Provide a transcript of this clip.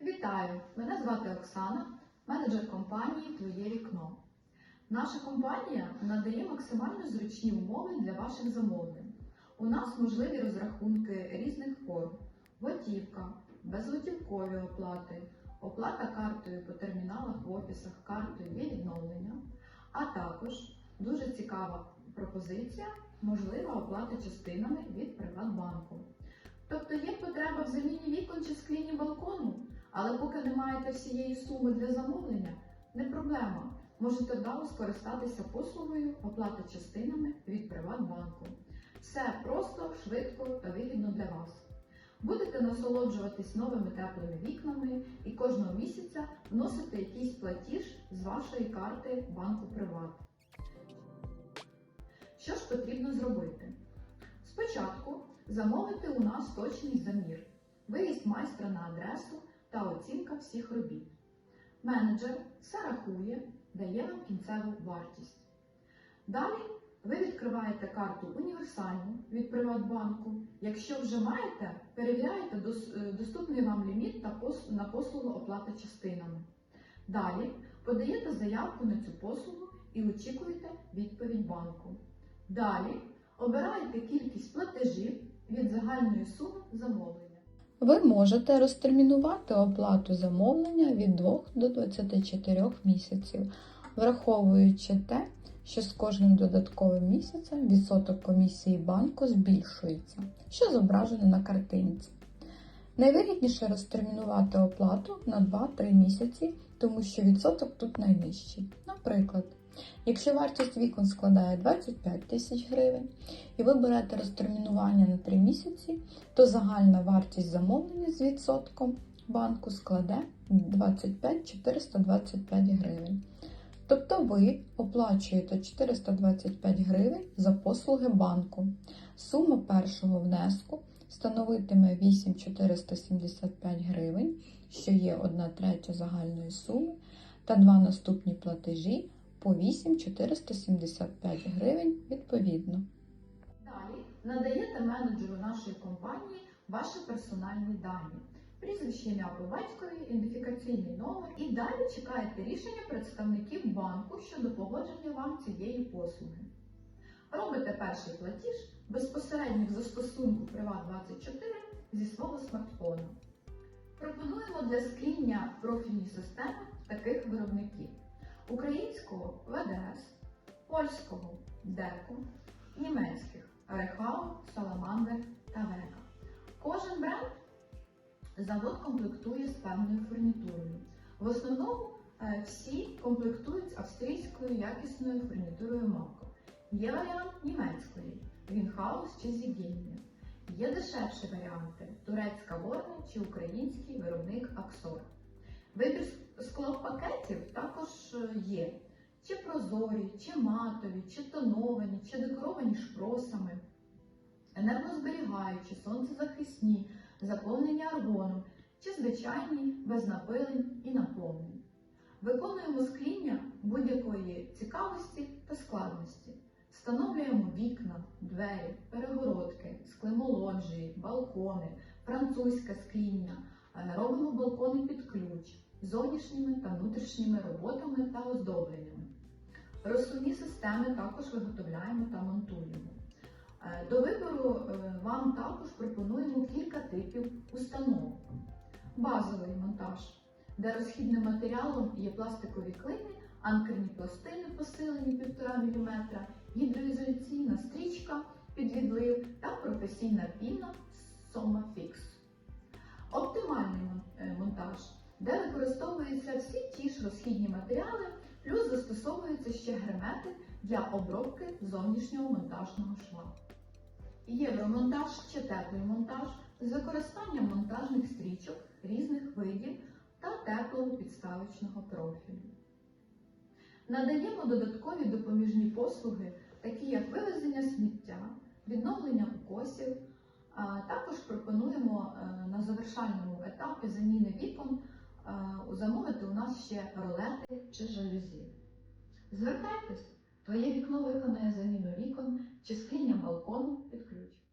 Вітаю! Мене звати Оксана, менеджер компанії Твоє вікно. Наша компанія надає максимально зручні умови для ваших замовлень. У нас можливі розрахунки різних форм: готівка, безготівкові оплати, оплата картою по терміналах в офісах картою є відновлення, дуже цікава пропозиція можлива оплата частинами від Приватбанку. Тобто є потреба в заміні вікон чи склінні балкону, але поки не маєте всієї суми для замовлення, не проблема. Можете вдало скористатися послугою оплати частинами від Приватбанку. Все просто, швидко та вигідно для вас. Будете насолоджуватись новими теплими вікнами і кожного місяця вносити якийсь платіж з вашої карти банку Приват. Що ж потрібно зробити? Спочатку замовити у нас точний замір, виїзд майстра на адресу та оцінка всіх робіт. Менеджер все рахує, дає вам кінцеву вартість. Далі ви відкриваєте карту універсальну від Приватбанку. Якщо вже маєте, перевіряєте е, доступний вам ліміт на послугу оплати частинами. Далі подаєте заявку на цю послугу і очікуєте відповідь банку. Далі обираєте кількість платежів від загальної суми замовлення. Ви можете розтермінувати оплату замовлення від 2 до 24 місяців, враховуючи те, що з кожним додатковим місяцем відсоток комісії банку збільшується, що зображено на картинці. Найвигідніше розтермінувати оплату на 2-3 місяці, тому що відсоток тут найнижчий. Наприклад, якщо вартість вікон складає 25 тисяч гривень і ви берете розтермінування на 3 місяці, то загальна вартість замовлення з відсотком банку складе 25 425 гривень. Тобто ви оплачуєте 425 гривень за послуги банку. Сума першого внеску становитиме 8 475 гривень, що є 1 третя загальної суми, та два наступні платежі по 8 475 гривень відповідно. Далі надаєте менеджеру нашої компанії ваші персональні дані, прізвище ім'я по батькові, ідентифікаційний номер і далі чекаєте рішення представників банку щодо погодження вам цієї послуги. Робите перший платіж безпосередньо в застосунку Приват24 зі свого смартфону. Пропонуємо для скління профільні системи таких виробників: українського ВДС, польського ДЕКО, німецьких Рехау, Саламандер та Вега. Кожен бренд завод комплектує з певною фурнітурою. В основному е, всі комплектують з австрійською якісною фурнітурою Мако. Є варіант німецької Вінхаус чи Зігіння. Є дешевші варіанти турецька Ворна чи український виробник Аксор. Вибір склопакетів є чи прозорі, чи матові, чи тоновані, чи декоровані шпросами, енергозберігаючі, сонцезахисні, заповнені аргоном, чи звичайні без напилень і наповнень. Виконуємо скління будь-якої цікавості та складності. Встановлюємо вікна, двері, перегородки, склемолоджії, балкони, французьке скління, е, робимо балкони під ключ, зовнішніми та внутрішніми роботами та оздобленнями. Розсувні системи також виготовляємо та монтуємо. Е, До вибору е, вам також пропонуємо кілька типів установок. Базовий монтаж, де розхідним матеріалом є пластикові клини, анкерні пластини посилені 1,5 мм, гідроізоляційна стрічка під відлив та професійна піна SomaFix. Оптимальний е, монтаж, де використовуються всі ті ж розхідні матеріали, плюс застосовуються ще гермети для обробки зовнішнього монтажного шва. Євромонтаж чи теплий монтаж з використанням монтажних стрічок різних видів та теплого підставочного профілю. Надаємо додаткові допоміжні послуги, такі як вивезення сміття, відновлення укосів. Також пропонуємо е, на завершальному етапі заміни вікон Е, замовити у нас ще ролети чи жалюзі. Звертайтесь, твоє вікно виконає заміну вікон чи скиня балкону під ключ.